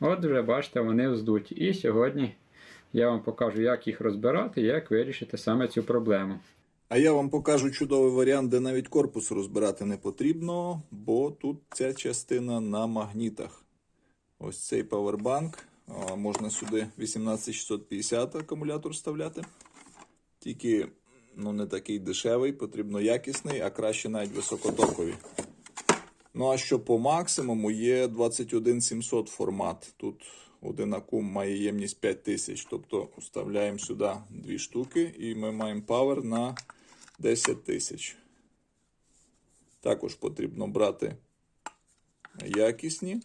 От вже бачите, вони вздуті. І сьогодні я вам покажу, як їх розбирати, як вирішити саме цю проблему. А я вам покажу чудовий варіант, де навіть корпус розбирати не потрібно, бо тут ця частина на магнітах. Ось цей павербанк. Можна сюди 18650 акумулятор вставляти. Тільки ну, не такий дешевий, потрібно якісний, а краще навіть високотоковий. Ну а що по максимуму є 21700 формат. Тут один акум має ємність 5000. Тобто вставляємо сюди дві штуки і ми маємо павер на 10 тисяч. Також потрібно брати якісні.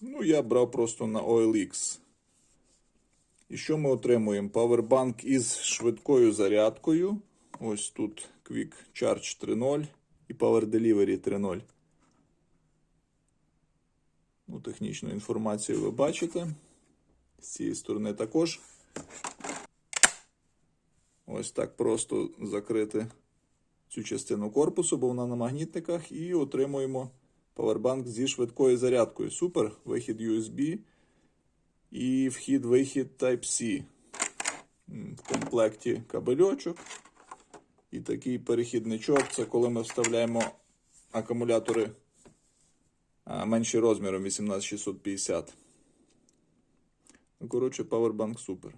Ну, я брав просто на OLX. І що ми отримуємо? Powerbank із швидкою зарядкою. Ось тут Quick Charge 3.0 і Power Delivery 3.0. Ну, технічну інформацію ви бачите. З цієї сторони також. Ось так просто закрити цю частину корпусу, бо вона на магнітниках, і отримуємо павербанк зі швидкою зарядкою. Супер. Вихід USB і вхід-вихід Type-C. В комплекті кабельочок. І такий перехідничок це коли ми вставляємо акумулятори а, менші розміром 18650. Ну, коротше, Powerbank супер.